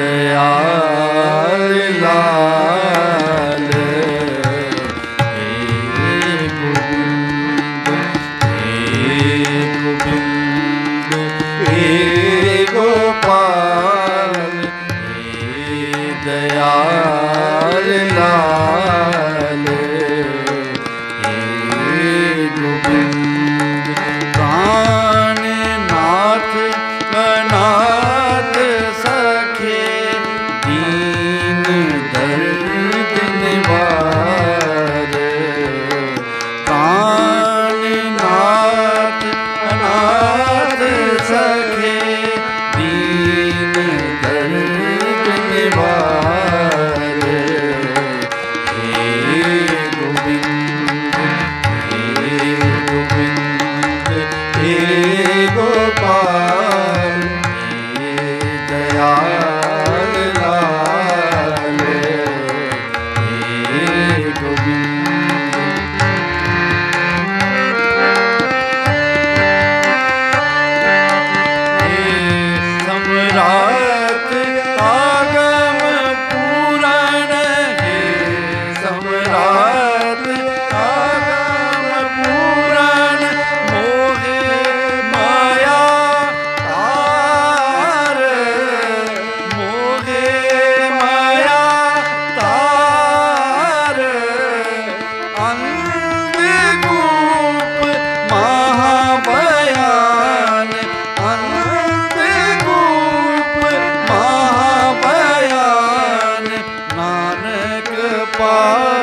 ਦਿਆਲ ਲਾਲ ਹੇ ਹੇ Gobind ਹੇ Gopal Pai.